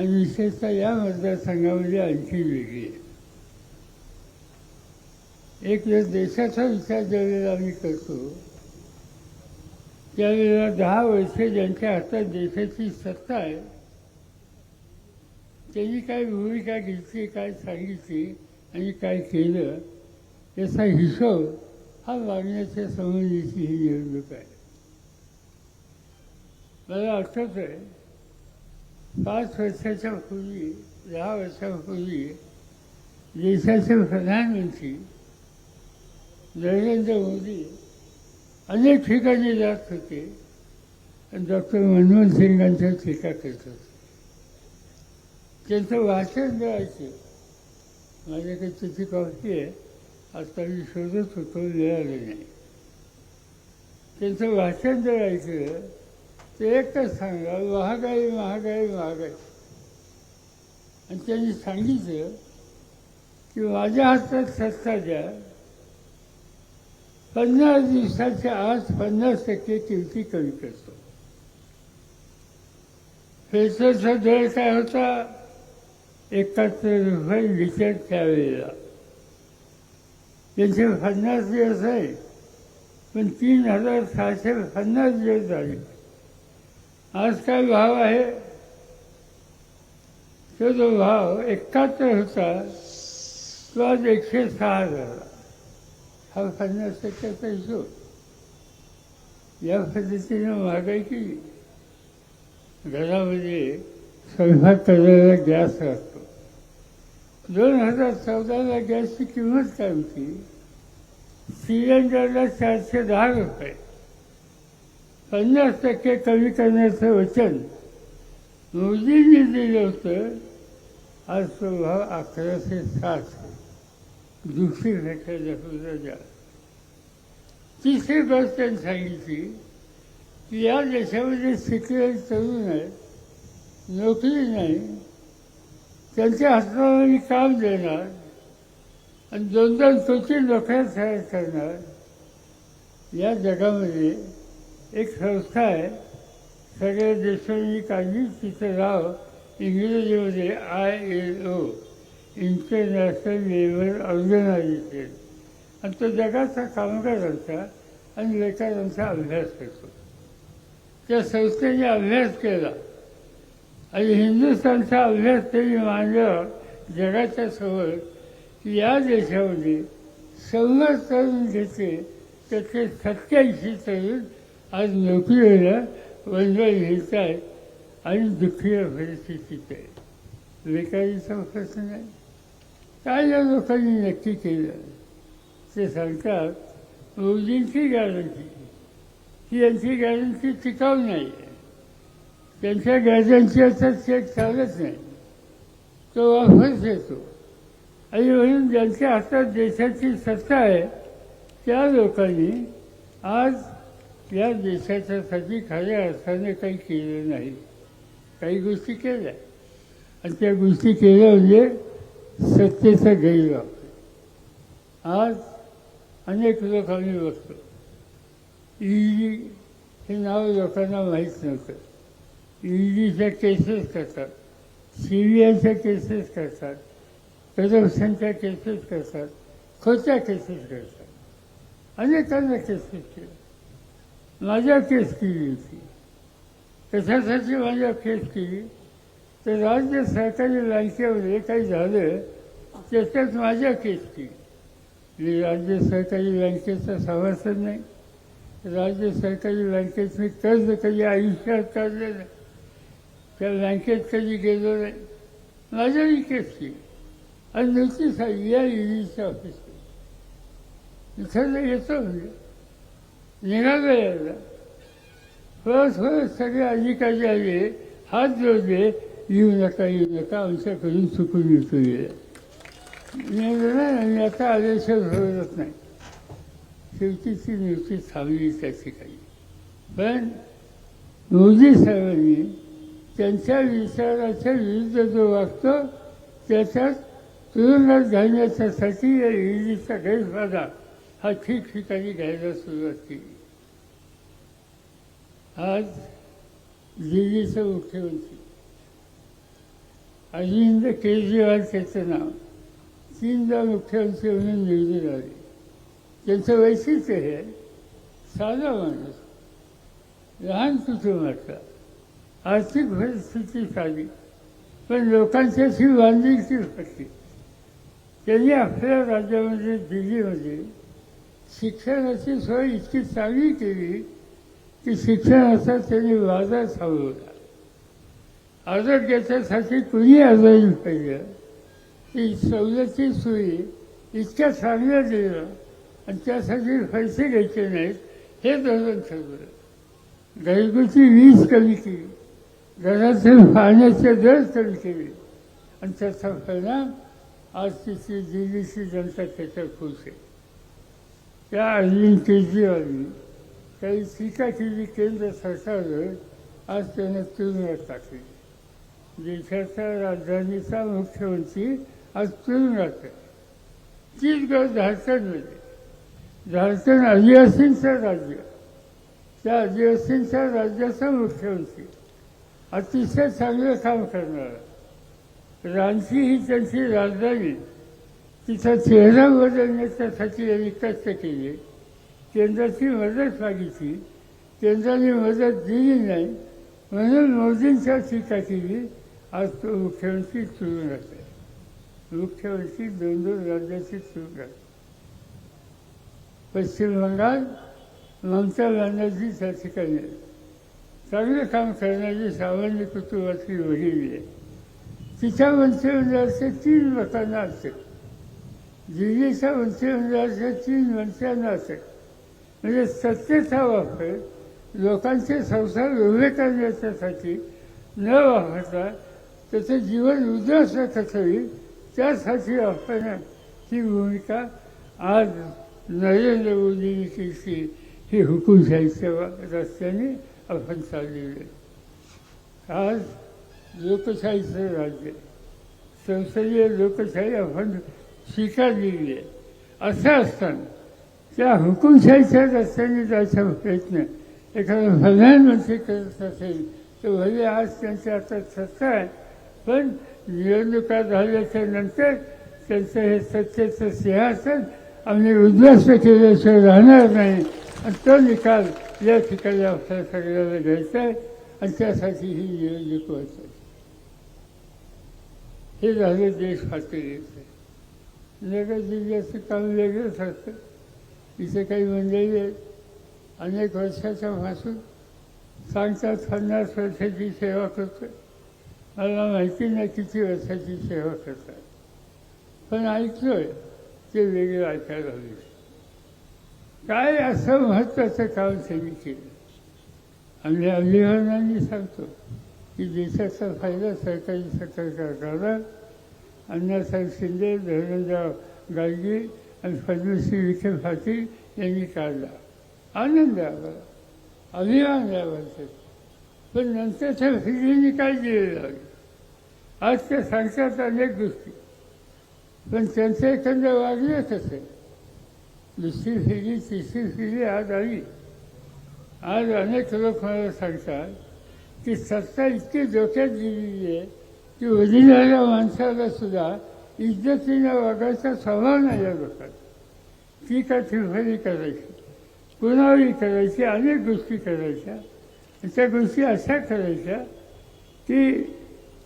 आणि विशेषतः या मतदारसंघामध्ये आणखी वेगळी आहे. एक वेळेस देशाचा विचार ज्यावेळेला आम्ही करतो त्यावेळेला दहा वर्षे ज्यांच्या हातात देशाची सत्ता आहे त्यांनी काय भूमिका घेतली काय सांगितली आणि काय केलं याचा हिशोब हा मागण्याच्या संबंधीची ही निवडणूक आहे. मला आठवत आहे पाच वर्षाच्या पूर्वी दहा वर्षापूर्वी देशाचे प्रधानमंत्री नरेंद्र मोदी अनेक ठिकाणी जात होते. आणि डॉक्टर मनमोहन सिंगांच्या टीका करत होते. त्यांचं वाचन द्यायचे माझ्याकडे त्याची कॉपी आहे. आता मी शोधत होतो मिळालं नाही. त्यांचं वाचन द्यायचं एकच सांगा महागाई महागाई महागाई. आणि त्यांनी सांगितलं की माझ्या हातात सत्ता द्या. पन्नास दिवसाच्या आत पन्नास टक्के किमती कमी करतो. पेट्रोलचा दर काय होता? एकाहत्तर रुपये लिटर त्यावेळेला. त्यांचे पन्नास दिवस आहे पण तीन हजार सहाशे पन्नास दिवस झाले. आज काय भाव आहे? तो जो भाव एकाहत्तर होता तो आज एकशे सहा झाला. हा पन्नास टक्क्याचा हिशोब या पद्धतीनं महागाई केली घरामध्ये स्वयंपाक करायला गॅस असतो दोन हजार चौदाला गॅसची किंमत काय होती? सिलेंडरला चारशे दहा रुपये. पन्नास टक्के कमी करण्याचं वचन मोदींनी दिलं होतं. आज तो भाव अकराशे साठ दुसरी घटना सुद्धा द्या तिसरी गोष्ट त्यांनी सांगितली की या देशामध्ये शिकलेले तरुण आहेत नोकरी नाही त्यांच्या हाताला काम देणार आणि दोन दोन कोटी नोकऱ्या तयार करणार. या जगामध्ये एक संस्था आहे. सगळ्या देशांनी काढली तिचं नाव इंग्रजीमध्ये I L O international labour organisation आणि तो जगाचा कामगारांचा आणि लेखकांचा अभ्यास करतो. त्या संस्थेने अभ्यास केला. आणि हिंदुस्थानचा अभ्यास त्यांनी मांडला. जगाच्या समोर की या देशामध्ये सव्वा तरुण घेते त्याचे सत्याऐंशी तरुण आज नोकरीला वंदळ घेत आहेत आणि दुःखी परिस्थितीत आहे. बेकारीचा प्रश्न नाही. काय या लोकांनी नक्की केलं. ते सांगतात मोदींची गॅरंटी ही यांची गॅरंटी टिकाऊ नाही आहे. त्यांच्या गॅरंटी आता चेक चालत नाही. तो वापस येतो. आणि म्हणून ज्यांच्या हातात देशाची सत्ता आहे त्या लोकांनी आज या देशाच्यासाठी खऱ्या अर्थाने काही केलं नाही. काही गोष्टी केल्या. आणि त्या गोष्टी केल्या म्हणजे सत्तेचा गैरवापर. आज अनेक लोक आम्ही बघतो. ईडी हे नाव लोकांना माहीत नव्हतं. ईडीच्या केसेस करतात. सी बी आयच्या केसेस करतात. करप्शनच्या केसेस करतात. खोट्या केसेस करतात. अनेकांना केसेस केल्या माझ्या केस केली होती कशासाठी माझ्या केस केली तर राज्य सरकारी बँकेमध्ये काही झालं त्याच्यात माझ्या केस केली मी राज्य सहकारी बँकेचा सभासद नाही. राज्य सहकारी बँकेत मी कर्ज कधी आयुष्यात काढलं नाही. त्या बँकेत कधी गेलो नाही. माझ्याही केस केली आणि नोटीस आली या ईडीच्या ऑफिसमध्ये इथं येतो म्हणजे निघालं यायला फळत सगळे अधिकारी आले हात जोडले येऊ नका येऊ नका आमच्याकडून चुकून येतो गेलं नाही आणि आता आल्याशिवाय भरवत नाही. शेवटी ती थांबली त्या ठिकाणी. पण मोदी साहेबांनी त्यांच्या विचाराच्या विरुद्ध जो वागतो त्याच्यात तुरुंगात घालण्याच्यासाठी या ईडीचा गैरफायदा. हा ठिकठिकाणी घ्यायला सुरुवात केली. आज दिल्लीचे मुख्यमंत्री. अरविंद केजरीवाल त्याचं नाव. तीनदा मुख्यमंत्री म्हणून निवडून आले. त्यांचं वैशिष्ट्य हे आहे, साधा माणूस लहान कुटुंबाचा आर्थिक परिस्थिती साधी पण लोकांच्याशी बांधिलकी होती त्यांनी आपल्या राज्यामध्ये दिल्लीमध्ये शिक्षणाची सोय इतकी चांगली केली की शिक्षणाचा त्यांनी वादा थांबवला त्याच्यासाठी कुणी आजारी पाहिजे ती सवलती सोयी इतक्या चांगल्या दिलं आणि त्यासाठी पैसे घ्यायचे नाहीत हे धोरण ठरवलं घरगुती वीज कमी केली. घरातील पाण्याचे दर कमी केले. आणि त्याचा परिणाम आज तिची दिल्लीची जनता त्याच्यात खुश आहे. त्या अरविंद केजरीवालनी काही टीका केली केंद्र सरकारवर आज त्यांना तुरुंगात टाकली देशाच्या राजधानीचा मुख्यमंत्री आज तुरुंगात आहे तीच गळ झारखंडमध्ये झारखंड आदिवासींचं राज्य त्या आदिवासींच्या राज्याचा मुख्यमंत्री अतिशय चांगलं काम करणारा रांची ही त्यांची राजधानी तिचा चेहरा बदलण्याच्यासाठी यांनी कष्ट केले. केंद्राची मदत मागितली. केंद्राने मदत दिली नाही. म्हणून मोदींच्या टीका केली आज तो मुख्यमंत्री तुरुंगात आहे मुख्यमंत्री दोन दोन राज्याची तुरुंगात पश्चिम बंगाल ममता बॅनर्जी त्या ठिकाणी चांगलं काम करणारी सामान्य कुटुंबातली वडील आहे. तिच्या मंत्रिमंडळाचे तीन लोकांना असेल दिल्लीच्या मंत्रिमंडळाच्या तीन मंत्र्यांना असेल म्हणजे सत्तेचा वापर लोकांचे संसार उभे करण्याच्यासाठी न वापरता त्याचं जीवन उद्ध्वस्त कसं होईल त्यासाठी वापरण्यात ही भूमिका आज नरेंद्र मोदींनी केली ही हुकुमशाहीच्या रस्त्याने आपण चाललेली आज लोकशाहीचं राज्य संसदीय लोकशाही आपण स्वीकारलेली आहे असं असताना त्या हुकुमशाहीच्या रस्त्याने जायचा प्रयत्न. एखादा प्रधानमंत्री करत असेल तर भले आज त्यांच्या हातात सत्ता आहे. पण निवडणुका झाल्याच्यानंतर त्यांचं हे सत्तेचं सिंहासन आम्ही उद्ध्वस्त केल्याशिवाय राहणार नाही. आणि तो निकाल या ठिकाणी आपल्या सगळ्याला घ्यायचा आहे. आणि त्यासाठी ही निवडणूक व्हायचं. हे झालं देश पातळीचं नगर जिल्ह्याचं काम वेगळंच असतं. इथे काही मंडळी आहेत. अनेक वर्षाच्या पासून सांगतात पन्नास वर्षाची सेवा करतो मला माहिती नाही किती वर्षाची सेवा करतात पण ऐकतोय ते वेगळं ऐकायला हवे. काय असं महत्त्वाचं काम त्यांनी केलं? आम्ही अभिमानाने सांगतो की देशाचा फायदा सरकारी सरकारला अण्णासाहेब शिंदे धर्मराव गाडगे आणि पद्मश्री विखे पाटील यांनी काढला. आनंद आम्हाला अभिमान आहे आम्हाला पण नंतरच्या पिढीने काय दिलेलं आहे? आज ते सांगतात अनेक गोष्टी. पण त्यांचं एखादं वागलं कसं दुसरी फिरी तिसरी फिरी आज आली. आज अनेक लोक मला सांगतात की सत्ता इतकी धोक्यात गेलेली आहे की वडिलाच्या माणसाला सुद्धा इज्जतीनं वागायचा स्वभाव नाही या लोकांना ती का थिरफरी करायची कुणावरी करायची अनेक गोष्टी करायच्या. त्या गोष्टी अशा करायच्या की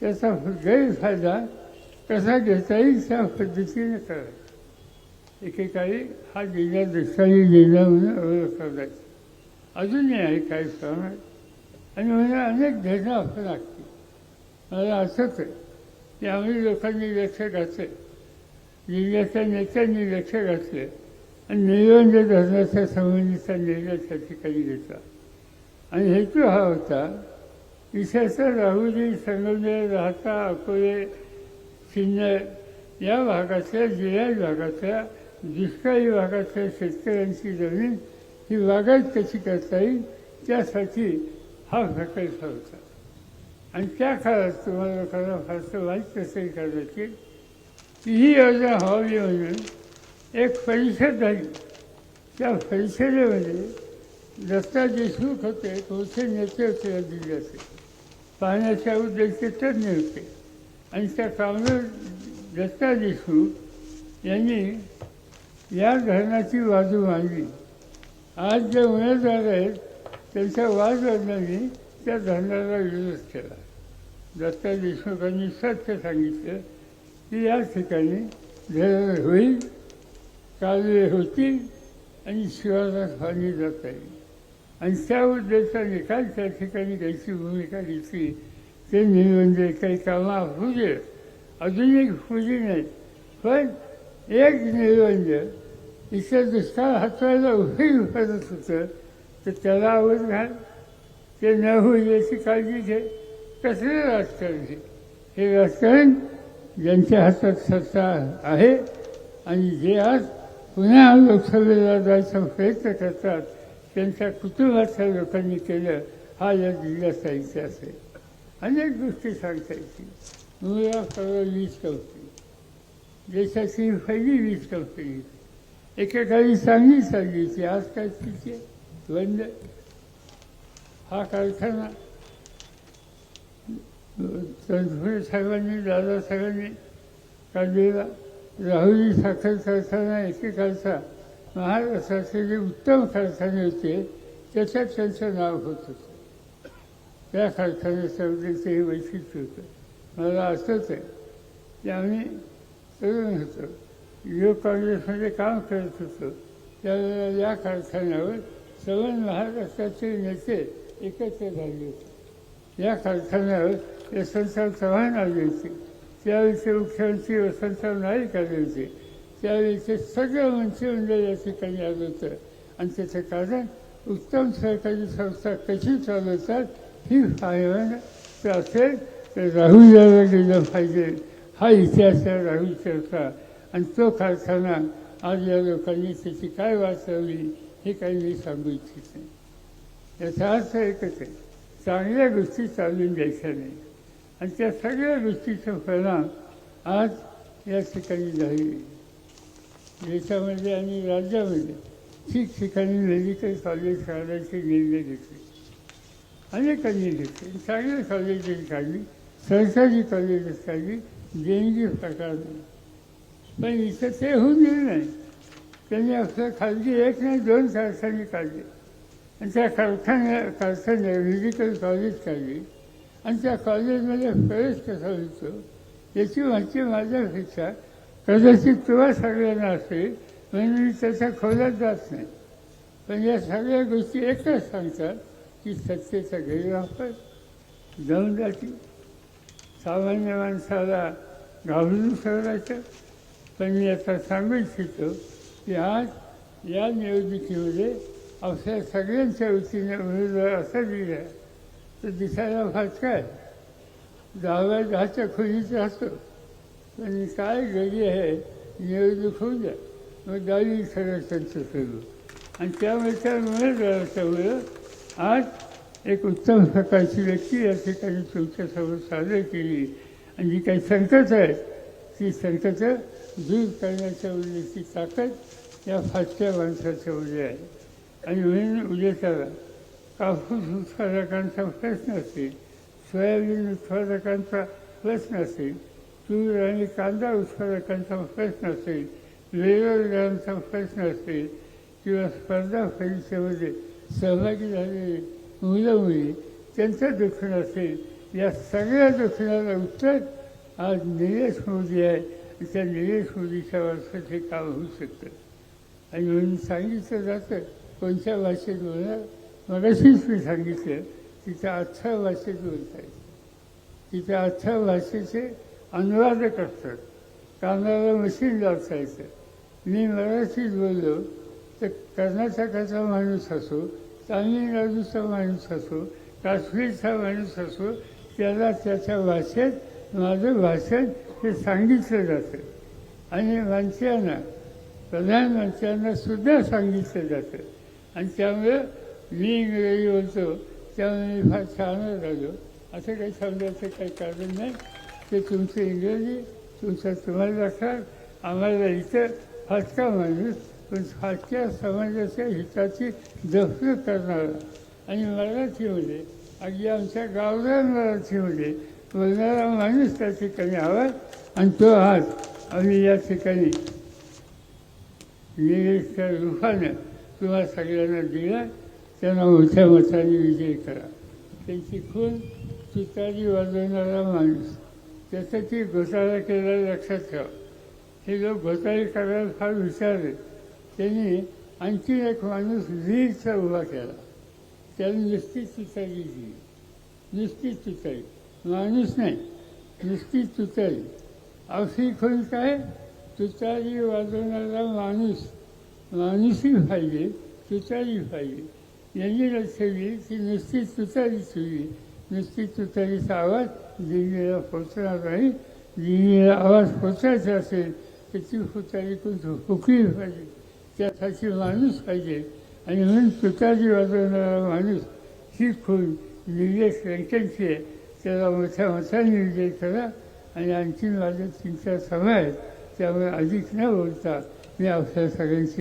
त्याचा गैरफायदा कसा घेता येईल त्या पद्धतीने करायचा. एकेकाळी हा जिल्हा दुष्काळी जिल्हा म्हणून ओळखला जायचा अजूनही आहे काही प्रमाणात आणि मला अनेक धरणं आपण लागतील मला असंच आहे. की आम्ही लोकांनी लक्ष घातले. जिल्ह्याच्या नेत्यांनी लक्ष घातले. आणि निळवंज धरणाच्या संबंधीचा निर्णय त्या ठिकाणी घेतला. आणि हेतू हा होता विशेषतः राहुरी संगमनेर राहता अकोले सिन्नर या भागातल्या जिल्हा भागातल्या दुष्काळी भागातल्या शेतकऱ्यांची जमीन ही बागायत कशी करता येईल त्यासाठी हा प्रकल्प होता. आणि त्या काळात तुम्हाला लोकांना फारसं वाईट नसेल करायची ही योजना हवाली म्हणून एक परिषद झाली. त्या परिषदेमध्ये दत्ता देशमुख होते तुमचे नेते होते या जिल्ह्याचे पाहण्याच्या उद्देश तज्ज्ञ होते. आणि त्या कामगार दत्ता देशमुख यांनी या धरणाची बाजू मांडली. आज जे उमेदवार आहेत त्यांच्या वादवडिलांनी त्या धरणाला विरोध केला. दत्ता देशमुखांनी सत्य सांगितलं की या ठिकाणी धरण होईल कालवे होतील आणि शिवाला पाणी जाता. येईल आणि त्या उद्देशाने निकाल त्या ठिकाणी त्यांची भूमिका घेतली ते म्हणजे काही कामं होऊ अजून एक फुली नाही पण एक निर्बंध इथे दुष्काळ हाताळायला उभी करत होतं तर त्याला आवड घाल ते न होईल याची काळजी घे. कसलं राजकारण हे राजकारण ज्यांच्या हातात सत्ता आहे आणि जे आज पुन्हा लोकसभेला जायचा प्रयत्न करतात त्यांच्या कुटुंबाच्या लोकांनी केलं हा या जिल्ह्याचा इतिहास आहे. अनेक गोष्टी सांगता येतील. मुला करोड वीज कंपनी देशाची पहिली वीज कंपनी एकेकाळी चांगली चालली होती आज काय स्थिती आहे? बंद. हा कारखाना तनपुरे साहेबांनी दादासाहेबांनी काढलेला राहुली साखर कारखाना एकेकाळचा महाराष्ट्राचे जे उत्तम कारखाने होते त्याच्यात त्यांचं नाव होत होतं. त्या कारखान्याच्याबद्दल ते हे वैशिष्ट्य होतं. मला असंच आहे की आम्ही तरुण होतो युवक काँग्रेसमध्ये काम करत होतो त्यावेळेला या कारखान्यावर सवन महाराष्ट्राचे नेते एकत्र झाले होते. या कारखान्यावर यशवंतराव चव्हाण आले होते त्यावेळेचे मुख्यमंत्री वसंतराव नाईक आले होते त्यावेळेचे सगळं मंत्रिमंडळ या ठिकाणी आलं होतं आणि त्याचं कारण उत्तम सरकारी संस्था कशी चालवतात ही पाहायला असेल तर राहुल याला गेलं पाहिजे हा इतिहास आहे राहुल चर्चा आणि तो कारखाना आज या लोकांनी त्याची काय वाचवली हे काही मी सांगू इच्छित नाही याचा अर्थ एकच आहे चांगल्या गोष्टी चालून द्यायच्या नाही आणि त्या सगळ्या गोष्टीचा परिणाम आज या ठिकाणी झाली देशामध्ये आणि राज्यामध्ये ठिकठिकाणी मेडिकल कॉलेज काढायचे निर्णय घेतले. अनेकांनी घेतले. चांगले कॉलेजेस काढली सरकारी कॉलेजेस काढली देणगी प्रकार. नाही पण इथं ते होऊन गेलं नाही. त्यांनी आपलं खाजगी एक नाही दोन कारखाने काढले. आणि त्या कारखान्या कारखान्या मेडिकल कॉलेज काढली. आणि त्या कॉलेजमध्ये प्रवेश कसा होतो याची माहिती माझ्यापेक्षा कदाचित किंवा सगळ्यांना असेल म्हणून मी त्याच्या खोल्यात जात नाही. पण या सगळ्या गोष्टी एकच सांगतात की सत्तेचा गैरवापर जाती. सामान्य माणसाला घाबरून सोडायचं. पण मी आता सांगू इच्छितो की आज या निवडणुकीमध्ये आपल्या सगळ्यांच्या वतीने उमेदवार असा दिला. तर दिसायला फाटका आहे दहाव्या दहाच्या खोलीचा असतो पण काय गडी आहे निवडणूक होऊ द्या. मग दहावी सगळं त्यांचं करू. आणि त्यामुळे त्या उमेदवाराच्यामुळं आज एक उत्तम प्रकारची व्यक्ती या ठिकाणी तुमच्यासमोर सादर केली. आणि जी काही संकट आहेत ती संकटं दूर करण्याच्या उद्याची ताकद या फाटक्या माणसाच्या उद्या आहे. आणि म्हणून उद्याच्याला कापूस उत्पादकांचा प्रश्न असेल सोयाबीन उत्पादकांचा प्रश्न असेल तूर आणि कांदा उत्पादकांचा प्रश्न असेल बेरोजगारांचा प्रश्न असेल किंवा स्पर्धा परीक्षेमध्ये सहभागी झालेली मुलं मुली त्यांचं दुखणं असेल या सगळ्या दुखण्याला उत्तर आज निलेश मोदी आहे. त्या निलेश मोदीच्या वारसात हे काम होऊ शकतं. आणि म्हणून सांगितलं जातं कोणत्या भाषेत बोलणार? मगाशीच मी सांगितलं तिथं अठरा भाषेत बोलता येतं तिथे आजच्या भाषेचे अनुवादक असतात. कानाला मशीन वाचायचं मी मराठीत बोललो तर कर्नाटकाचा माणूस असो तामिळनाडूचा माणूस असो काश्मीरचा माणूस असो त्याला त्याच्या भाषेत माझं भाषण हे सांगितलं जातं. आणि मंत्र्यांना प्रधानमंत्र्यांना सुद्धा सांगितलं जातं. आणि त्यामुळे मी इंग्रजी बोलतो त्यामुळे फार छान झालो असं काही समजायचं काही कारण नाही. ते तुमचं इंग्रजी तुमचा तुम्हाला लक्षात आम्हाला इथं फाटका माणूस पण फाटक्या समाजाच्या हिताची जपणूक करणारा. आणि मराठीमध्ये अगदी आमच्या गावरान मराठीमध्ये बोलणारा माणूस त्या ठिकाणी हवा आणि तो हात आम्ही या ठिकाणी निलेशच्या रूपानं तुम्हा सगळ्यांना दिला. त्यांना मोठ्या मताने विजय करा. त्यांची खून तुतारी वाजवणारा माणूस. त्यासाठी घोटाळा केला लक्षात ठेवा. हे लोक घोटाळे करायला फार विचार आहेत. त्यांनी आणखी एक माणूस वीरचा उभा केला. त्याला नुसतीच तुतारी दिली. नुसतीच तुतारी माणूस नाही. नुसतीच तुतारी अशी खून काय? तुतारी वाजवणारा माणूस. माणूसही पाहिजे तुतारी पाहिजे. यांनी लक्ष ती की नुसतीच तुतारी ठेवली नुसती तुतारीचा आवाज दिल्लीला पोचणार नाही दिल्लीला आवाज पोचायचा असेल तर ती तुतारी कोण फुकली पाहिजे त्यासाठी माणूस पाहिजे आणि म्हणून तुतारी वाजवणारा माणूस ही खून निलेश व्यंकटची आहे त्याला मोठ्या मोठा निर्देश करा आणि आणखी माझे तीन चार सभा आहेत त्यामुळे अधिक न बोलता मी आपल्या सगळ्यांशी